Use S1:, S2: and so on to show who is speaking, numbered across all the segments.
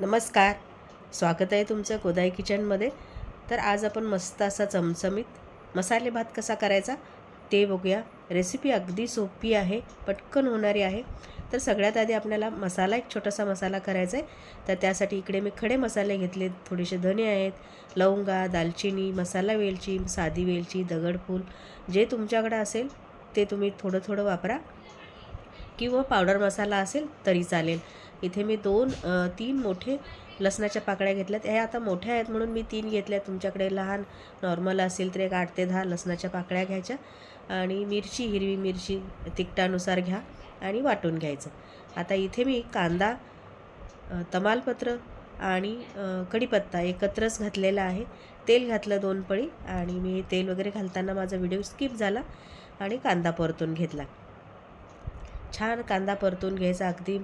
S1: नमस्कार. स्वागत आहे तुमचं गोदाई किचनमध्ये. तर आज आपण मस्त असा चमचमीत मसाले भात कसा करायचा ते बघूया. रेसिपी अगदी सोपी आहे पटकन होणारी आहे. तर सगळ्यात आधी आपल्याला मसाला एक छोटासा मसाला करायचा आहे. तर त्यासाठी इकडे मी खडे मसाले घेतले. थोडेसे धने आहेत लवंगा दालचिनी मसाला वेलची साधी वेलची दगडफूल जे तुमच्याकडे असेल ते तुम्ही थोडं थोडं वापरा. किंवा पावडर मसाला असेल तरी चालेल. इथे मी दोन तीन मोठे लसणाच्या पाकळ्या घेतल्यात. ह्या आता मोठ्या आहेत म्हणून मी तीन घेतल्या तुमच्याकडे लहान नॉर्मल असेल तर एक आठ ते दहा लसणाच्या पाकळ्या घ्यायच्या आणि मिरची हिरवी मिरची तिखटानुसार घ्या आणि वाटून घ्यायचं. आता इथे मी कांदा तमालपत्र आणि कढीपत्ता एकत्रच घातलेला आहे. तेल घातलं दोन पळी आणि मी तेल वगैरे घालताना माझा व्हिडिओ स्किप झाला आणि कांदा परतून घेतला. छान कांदा परतून घ्यायचा अगदी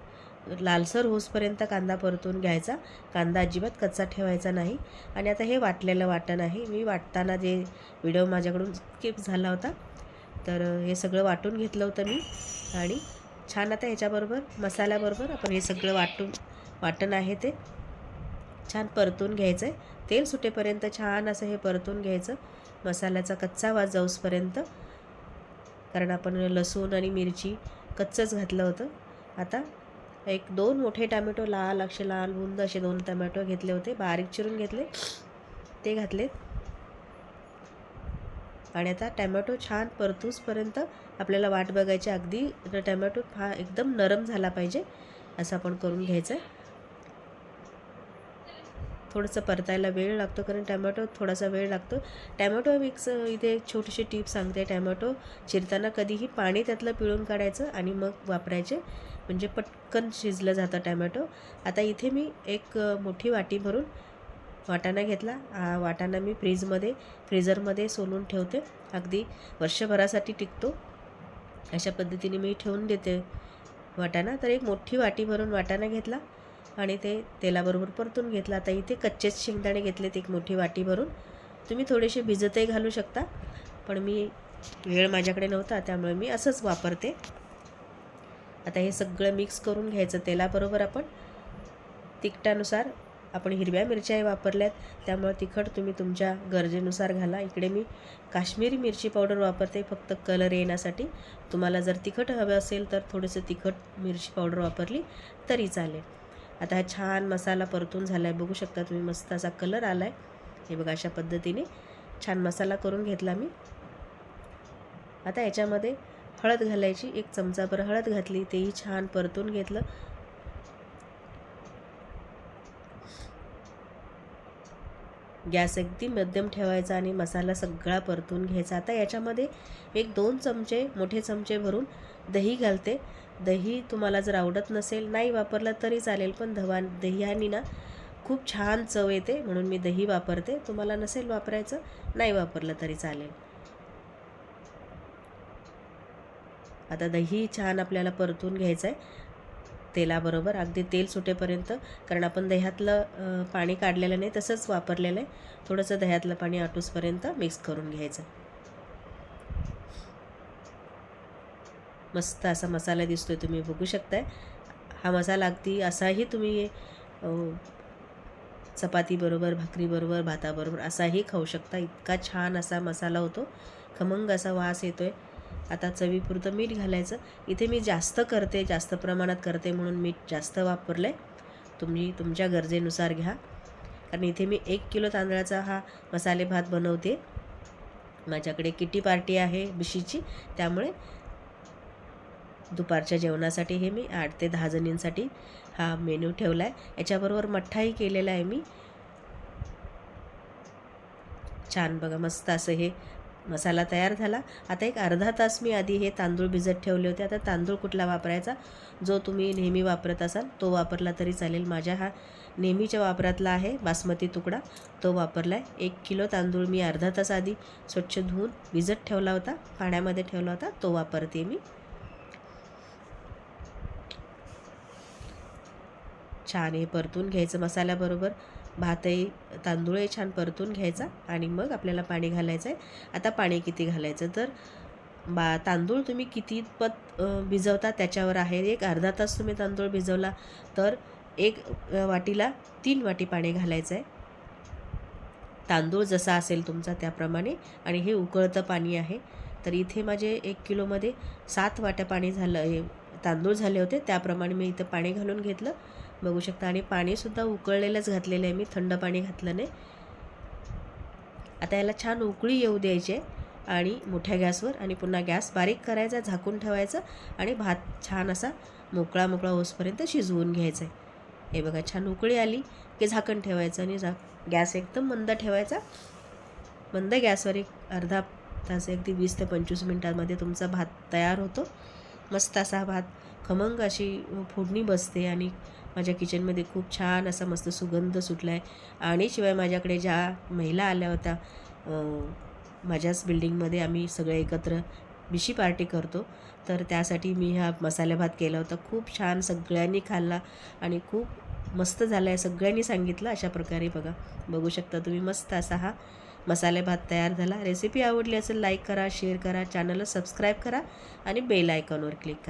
S1: लालसर होसपर्यंत कांदा परतून घ्यायचा. कांदा अजिबात कच्चा ठेवायचा नाही. आणि आता हे वाटलेलं वाटण आहे. मी वाटताना जे व्हिडिओ माझ्याकडून स्किप झाला होता तर हे सगळं वाटून घेतलं होतं मी. आणि छान आता ह्याच्याबरोबर मसाल्याबरोबर आपण हे सगळं वाटून वाटण आहे ते. छान परतून घ्यायचं आहे तेल सुटेपर्यंत छान असं हे परतून घ्यायचं. मसाल्याचा कच्चा वास जाऊसपर्यंत. कारण आपण लसूण आणि मिरची कच्चंच घातलं होतं. आता एक दोन मोठे टॅमॅटो लाल अक्षय लाल बुंद असे दोन टमॅटो घेतले होते. बारीक चिरून घेतले. ते घातले आणि आता टॅमॅटो छान परतूसपर्यंत आपल्याला वाट बघायची. अगदी टॅमॅटो हा एकदम नरम झाला पाहिजे असं आपण करून घ्यायचं आहे थोडंसं परतायला वेळ लागतो कारण टॅमॅटो थोडासा वेळ लागतो. टॅमॅटो मिक्स इथे एक छोटीशी टीप सांगते. टॅमॅटो चिरताना कधीही पाणी त्यातलं पिळून काढायचं आणि मग वापरायचे. म्हणजे पटकन शिजलं जातं टॅमॅटो. आता इथे मी एक मोठी वाटी भरून वाटाणा घेतला. वाटाणा मी फ्रीजमध्ये फ्रीझरमध्ये सोलून ठेवते. अगदी वर्षभरासाठी टिकतो. अशा पद्धतीने मी ठेवून देते वाटाणा. तर एक मोठी वाटी भरून वाटाणा घेतला. आणि ते तेलाबरोबर परतून घेतलं. आता इथे कच्चेच शेंगदाणे घेतलेत एक मोठी वाटी भरून. तुम्ही थोडेसे भिजतही घालू शकता पण मी वेळ माझ्याकडे नव्हता त्यामुळे मी असंच वापरते. आता हे सगळं मिक्स करून घ्यायचं तेलाबरोबर आपण. तिखटानुसार आपण हिरव्या मिरच्याही वापरल्यात. त्यामुळे तिखट तुम्ही तुमच्या गरजेनुसार घाला. इकडे मी काश्मीरी मिरची पावडर वापरते फक्त कलर येण्यासाठी. तुम्हाला जर तिखट हवं असेल तर थोडंसं तिखट मिरची पावडर वापरली तरी चालेल. आता हा छान मसाला परतून झाला आहे बघू शकता तुम्ही मस्त असा कलर आला आहे हे बघा अशा पद्धतीने छान मसाला करून घेतला मी. आता याच्यामध्ये हळद घालायची. एक चमचाभर हळद घातली. तेही छान परतून घेतलं. गॅस अगदी मध्यम ठेवायचा आणि मसाला सगळा परतून घ्यायचा. आता याच्यामध्ये एक दोन चमचे मोठे चमचे भरून दही घालते. दही तुम्हाला जर आवडत नसेल नाही वापरलं तरी चालेल पण धवा दह्यानी ना खूप छान चव येते म्हणून मी दही वापरते. तुम्हाला नसेल वापरायचं नाही वापरलं तरी चालेल. आता दही छान आपल्याला परतून घ्यायचं आहे तेलाबरोबर. अगदी तेल सुटेपर्यंत कारण आपण दह्यातलं पाणी काढलेलं नाही तसंच वापरलेलं आहे. थोडंसं दह्यातलं पाणी आटूसपर्यंत मिक्स करून घ्यायचं. मस्त असा मसाला दिसतो आहे तुम्ही बघू शकताय. हा मसाला अगदी असाही तुम्ही चपातीबरोबर भाकरीबरोबर भाताबरोबर असाही खाऊ शकता. इतका छान असा मसाला होतो. खमंग असा वास येतो आहे आता चवीपुरतं मीठ घालायचं. इथे मी जास्त करते जास्त प्रमाणात करते म्हणून मीठ जास्त वापरलं आहे तुम्ही तुमच्या गरजेनुसार घ्या. कारण इथे मी एक किलो तांदळाचा हा मसाले भात बनवते. माझ्याकडे किटी पार्टी आहे बिशीची. त्यामुळे दुपारच्या जेवणासाठी हे मी आठ ते दहा जणींसाठी हा मेन्यू ठेवला आहे याच्याबरोबर मठ्ठाही केलेला आहे मी. छान बघा मस्त असं हे मसाला तयार झाला. आता एक अर्धा तास मी आधी हे तांदूळ भिजत ठेवले होते. आता तांदूळ कुठला वापरायचा? जो तुम्ही नेहमी वापरत असाल तो वापरला तरी चालेल. माझ्या हा नेहमीच्या वापरातला आहे बासमती तुकडा. तो वापरला आहे एक किलो तांदूळ मी अर्धा तास आधी स्वच्छ धुवून भिजत ठेवला होता. पाण्यामध्ये ठेवला होता. तो वापरते मी. छान हे परतून घ्यायचं मसाल्याबरोबर. भातही तांदूळही छान परतून घ्यायचा आणि मग आपल्याला पाणी घालायचं आहे आता पाणी किती घालायचं? तर बा तांदूळ तुम्ही किती पत भिजवता त्याच्यावर आहे. एक अर्धा तास तुम्ही तांदूळ भिजवला तर एक वाटीला तीन वाटी पाणी घालायचं आहे तांदूळ जसा असेल तुमचा त्याप्रमाणे आणि हे उकळतं पाणी आहे. तर इथे माझे एक किलोमध्ये सात वाट्या पाणी झालं हे तांदूळ झाले होते त्याप्रमाणे मी इथं पाणी घालून घेतलं. बघू शकता आणि पाणीसुद्धा उकळलेलंच घातलेलं आहे मी थंड पाणी घातलं नाही. आता याला छान उकळी येऊ द्यायची आहे आणि मोठ्या गॅसवर आणि पुन्हा गॅस बारीक करायचा झाकून ठेवायचा आणि भात छान असा मोकळा मोकळा होसपर्यंत शिजवून घ्यायचा आहे. हे बघा छान उकळी आली की झाकण ठेवायचं आणि झा गॅस एकदम मंद ठेवायचा. मंद गॅसवर एक अर्धा तास अगदी वीस ते पंचवीस मिनटांमध्ये तुमचा भात तयार होतो. मस्त असा भात. खमंग अशी फोडणी बसते आणि माझ्या किचनमध्ये खूप छान असा मस्त सुगंध सुटला आहे आणि शिवाय माझ्याकडे ज्या महिला आल्या होत्या माझ्याच बिल्डिंगमध्ये आम्ही सगळे एकत्र बिशी पार्टी करतो. तर त्यासाठी मी हा मसाला भात केला होता. खूप छान सगळ्यांनी खाल्ला आणि खूप मस्त झाला आहे सगळ्यांनी सांगितलं अशा प्रकारे बघा. बघू शकता तुम्ही मस्त असा हा मसाले भात तयार झाला. रेसिपी आवडली असेल लाईक करा शेअर करा चॅनलला सबस्क्राईब करा आणि बेल आयकॉनवर क्लिक करा.